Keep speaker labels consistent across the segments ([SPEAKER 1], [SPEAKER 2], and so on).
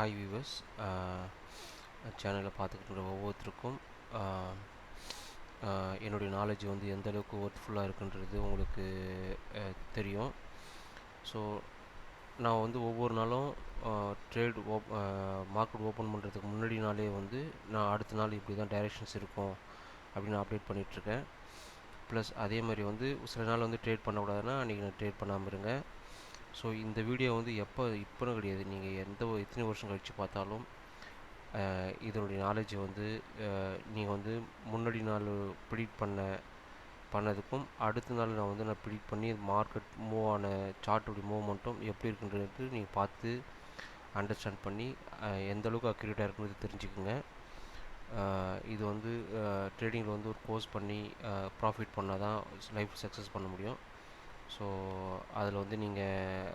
[SPEAKER 1] Hi viewers சேனலை பார்த்துக்கிட்டு ஒவ்வொருத்தருக்கும் என்னுடைய நாலேஜ் வந்து எந்த அளவுக்கு ஒர்த்ஃபுல்லாக இருக்குன்றது உங்களுக்கு தெரியும். ஸோ நான் வந்து ஒவ்வொரு நாளும் ட்ரேட் ஓப் மார்க்கெட் ஓப்பன் பண்ணுறதுக்கு முன்னாடி நாளே வந்து நான் அடுத்த நாள் இப்படி தான் டைரெக்ஷன்ஸ் இருக்கும் அப்படின்னு அப்டேட் பண்ணிகிட்ருக்கேன் ப்ளஸ் அதே மாதிரி வந்து சில நாள் வந்து ட்ரேட் பண்ணக்கூடாதுன்னா அன்றைக்கி நான் ட்ரேட் பண்ணாமல் இருங்க. ஸோ இந்த வீடியோ வந்து எப்போ இப்போன்னு கிடையாது. நீங்கள் எந்த ஒரு எத்தனை வருஷம் கழித்து பார்த்தாலும் இதனுடைய நாலேஜ் வந்து நீங்கள் வந்து முன்னாடி நாள் ப்ரிடிக்ட் பண்ண பண்ணதுக்கும் அடுத்த நாள் நான் வந்து நான் ப்ரிடிக்ட் பண்ணி மார்க்கெட் மூவ் ஆன சார்ட்டுடைய மூவ்மெண்ட்டும் எப்படி இருக்குன்றது நீங்கள் பார்த்து அண்டர்ஸ்டாண்ட் பண்ணி எந்த அளவுக்கு அக்யூரேட்டாக இருக்குன்றது தெரிஞ்சுக்குங்க. இது வந்து ட்ரேடிங்கில் வந்து ஒரு கோர்ஸ் பண்ணி ப்ராஃபிட் பண்ணால் தான் லைஃப் சக்ஸஸ் பண்ண முடியும். ஸோ அதில் வந்து நீங்கள்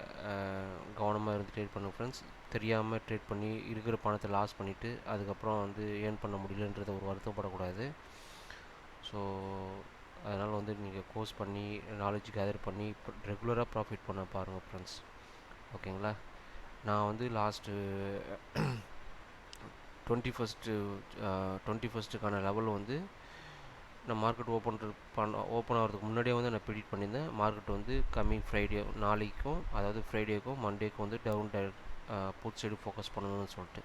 [SPEAKER 1] கவனமாக இருந்து ட்ரேட் பண்ணுங்க ஃப்ரெண்ட்ஸ் தெரியாமல் ட்ரேட் பண்ணி இருக்கிற பணத்தை லாஸ் பண்ணிவிட்டு அதுக்கப்புறம் வந்து ஏர்ன் பண்ண முடியலன்றத ஒரு வருத்தப்படக்கூடாது. ஸோ அதனால் வந்து நீங்கள் கோர்ஸ் பண்ணி நாலேஜ் கேதர் பண்ணி ரெகுலராக ப்ராஃபிட் பண்ண பாருங்கள் ஃப்ரெண்ட்ஸ் ஓகேங்களா? நான் வந்து லாஸ்ட்டு டுவெண்ட்டி ஃபஸ்ட்டு டுவெண்ட்டி ஃபஸ்ட்டுக்கான லெவல் வந்து நான் மார்க்கெட் ஓப்பன் பண்ண ஓப்பன் ஆகிறதுக்கு முன்னாடியே வந்து நான் ப்ரிடிக்ட் பண்ணியிருந்தேன். மார்க்கெட் வந்து கம்மிங் ஃப்ரைடே நாளைக்கும் அதாவது ஃப்ரைடேக்கும் மண்டேக்கும் வந்து down direct put side focus பண்ணணும்னு சொல்லிட்டு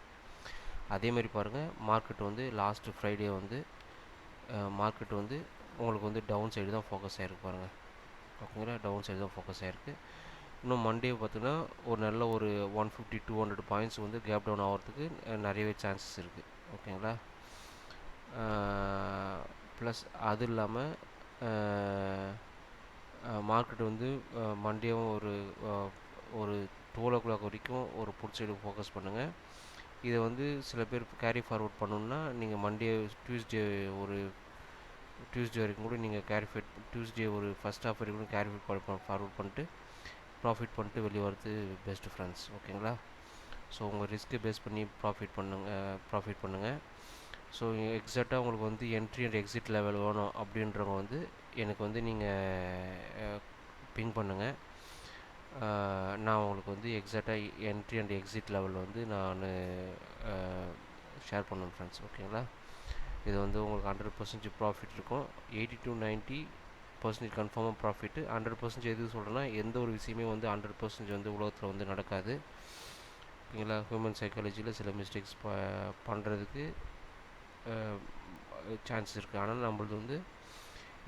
[SPEAKER 1] அதே மாதிரி பாருங்கள் மார்க்கெட் வந்து லாஸ்ட்டு ஃப்ரைடே வந்து மார்க்கெட் வந்து உங்களுக்கு வந்து டவுன் சைடு தான் ஃபோக்கஸ் ஆகிருக்கு பாருங்கள் ஓகேங்களா? டவுன் சைடு தான் ஃபோக்கஸ் ஆகிருக்கு இன்னும் மண்டே பார்த்தீங்கன்னா ஒரு நல்ல ஒரு one fifty two hundred points வந்து கேப் டவுன் ஆகிறதுக்கு நிறையவே சான்சஸ் இருக்குது ஓகேங்களா? ப்ளஸ் அது இல்லாமல் மார்க்கெட் வந்து மண்டேவும் ஒரு ஒரு டுவெல் ஓ கிளாக் வரைக்கும் ஒரு புட் சைடு ஃபோக்கஸ் பண்ணுங்கள் இதை வந்து சில பேர் கேரி ஃபார்வர்ட் பண்ணணுன்னா நீங்கள் மண்டே டியூஸ்டே ஒரு டியூஸ்டே வரைக்கும் கூட நீங்கள் கேரி ஃபிட் டியூஸ்டே ஒரு ஃபஸ்ட் ஆஃப் வரைக்கும் கூட கேரி ஃபிட் ஃபார்வர்ட் பண்ணிட்டு ப்ராஃபிட் பண்ணிட்டு வெளியே வரது பெஸ்ட்டு ஃப்ரெண்ட்ஸ் ஓகேங்களா ஸோ உங்கள் ரிஸ்க்கை பேஸ் பண்ணி ப்ராஃபிட் பண்ணுங்க ப்ராஃபிட் பண்ணுங்கள் ஸோ எக்ஸாக்டாக உங்களுக்கு வந்து என்ட்ரி அண்ட் எக்ஸிட் லெவல் வேணும் அப்படின்றவங்க வந்து எனக்கு வந்து நீங்கள் பிங் பண்ணுங்கள் நான் உங்களுக்கு வந்து எக்ஸாக்டாக என்ட்ரி அண்ட் எக்ஸிட் லெவல் வந்து நான் ஷேர் பண்ணுவேன் ஃப்ரெண்ட்ஸ் ஓகேங்களா இது வந்து உங்களுக்கு ஹண்ட்ரட் பர்சன்டேஜ் ப்ராஃபிட் இருக்கும். எயிட்டி டு நைன்ட்டி பர்சன்டேஜ் கன்ஃபார்மாக ப்ராஃபிட்டு ஹண்ட்ரட் பர்சன்டேஜ் எதுவும் சொல்கிறேன்னா எந்த ஒரு விஷயமே வந்து ஹண்ட்ரட் பர்சன்டேஜ் வந்து உலகத்தில் வந்து நடக்காது. ஓகேங்களா? ஹியூமன் சைக்காலஜியில் சில மிஸ்டேக்ஸ் ப பண்ணுறதுக்கு சான்ஸ் இருக்குது ஆனால் நம்மளது வந்து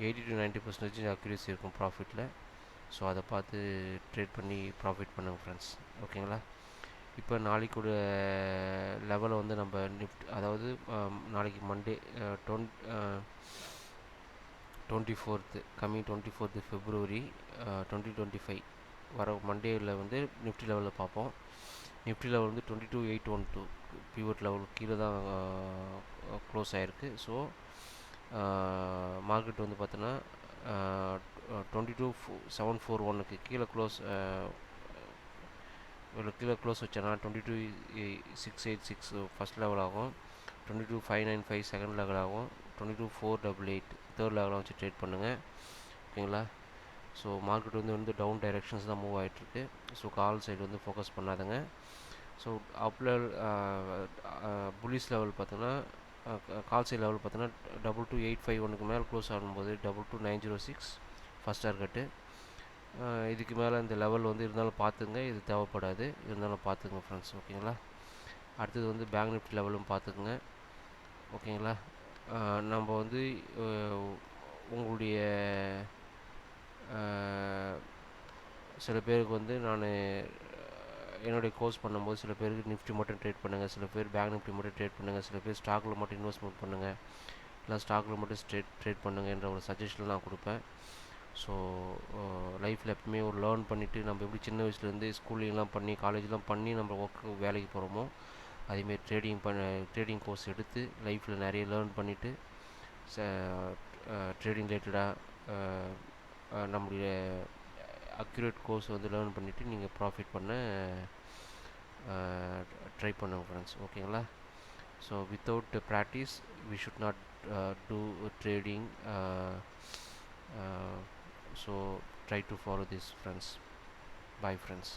[SPEAKER 1] eighty to ninety percentage accuracy இருக்கும் ப்ராஃபிட்டில் ஸோ அதை பார்த்து ட்ரேட் பண்ணி ப்ராஃபிட் பண்ணுங்கள் ஃப்ரெண்ட்ஸ் ஓகேங்களா இப்போ நாளைக்கூட லெவலை வந்து நம்ம நிஃப்ட் அதாவது நாளைக்கு Monday ton twenty fourth coming twenty fourth February twenty twenty five வர மண்டேயில் வந்து நிஃப்டி லெவலில் பார்ப்போம். நிஃப்டி லெவல் வந்து twenty two eight one two pivot level கீழே தான் க்ளோஸ் ஆகிருக்கு ஸோ மார்க்கெட் வந்து பார்த்தோன்னா டுவெண்ட்டி டூ செவன் ஃபோர் ஒன்னுக்கு கீழே க்ளோஸ் இவ்வளோ கீழே க்ளோஸ் வச்சேன்னா twenty two six eight six first level ஆகும். Twenty two five nine five second level ஆகும். Twenty two four double eight third லெவலாக வச்சு ட்ரேட் பண்ணுங்கள் ஓகேங்களா ஸோ மார்க்கெட் வந்து வந்து டவுன் டைரெக்ஷன்ஸ் தான் மூவ் ஆகிட்டுருக்கு ஸோ கால் சைடு வந்து focus பண்ணாதுங்க. So up level bullish level பார்த்தோன்னா கால்சை லெவல் பார்த்தோன்னா டபுள் டூ எயிட் ஃபைவ் ஒனுக்கு மேலே க்ளோஸ் ஆகும்போது double two nine zero six first target இதுக்கு மேலே இந்த லெவல் வந்து இருந்தாலும் பார்த்துங்க இது தேவைப்படாது. இருந்தாலும் பார்த்துங்க ஃப்ரெண்ட்ஸ் ஓகேங்களா? அடுத்தது வந்து பேங்க் நிஃப்டி லெவலும் பார்த்துக்குங்க ஓகேங்களா? நம்ம வந்து உங்களுடைய சில பேருக்கு வந்து நான் என்னுடைய கோர்ஸ் பண்ணும்போது சில பேருக்கு நிஃப்டி மட்டும் ட்ரேட் பண்ணுங்கள் சில பேர் பேங்க் நிஃப்டி மட்டும் ட்ரேட் பண்ணுங்கள் சில பேர் ஸ்டாக்கில் மட்டும் இன்வெஸ்ட்மெண்ட் பண்ணுங்கள் இல்லை ஸ்டாக்கில் மட்டும் ஸ்ட்ரேட் ட்ரேட் பண்ணுங்கன்ற ஒரு சஜஷன் நான் கொடுப்பேன். ஸோ லைஃப்பில் எப்பவுமே ஒரு லேர்ன் பண்ணிவிட்டு நம்ம எப்படி சின்ன வயசுலேருந்து ஸ்கூல்லிங்லாம் பண்ணி காலேஜ்லாம் பண்ணி நம்ம ஒர்க்கு வேலைக்கு போகிறோமோ அதேமாரி ட்ரேடிங் பண்ண ட்ரேடிங் கோர்ஸ் எடுத்து லைஃப்பில் நிறைய லேர்ன் பண்ணிவிட்டு ட்ரேடிங் ரிலேட்டடாக நம்மளுடைய அக்யூரேட் கோர்ஸ் வந்து லேர்ன் பண்ணிவிட்டு நீங்கள் ப்ராஃபிட் பண்ண ட்ரை பண்ணுங்க ஃப்ரெண்ட்ஸ் ஓகேங்களா so without practice we should not do trading so try to follow this friends bye friends